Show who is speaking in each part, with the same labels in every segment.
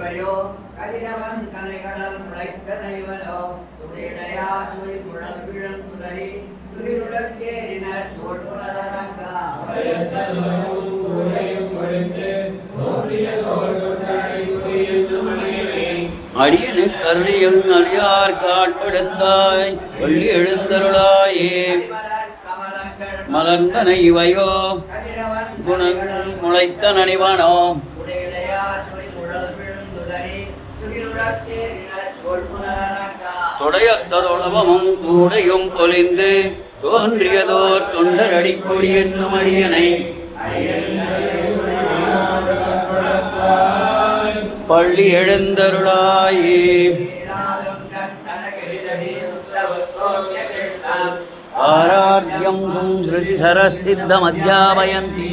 Speaker 1: துறைவையோ கதிரவன் கனைகடல் உழைக்க நைவனோ துடையடையா சுழி குழல் விழல் புதறி துகிருடன் சோழ்
Speaker 2: அடியனு கருணையன் அறியார் காட்படுத்தாய் வள்ளி எழுந்தருளாயே.
Speaker 1: மலர்ந்தன
Speaker 2: இவையோ
Speaker 1: குணங்கள் முளைத்த நனிவானோ
Speaker 2: தொடையத்ததொளவமும் கூடையும் பொலிந்து தோன்றியதோர் தொண்டர் கொடி என்னும் அடியனை. பள்ளி எழுந்தருளாயே. ஆரார்யம் சரசித்தம் அத்தியாபயந்தி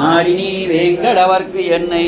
Speaker 2: நாடினி வேங்கடவர்க்கு என்னை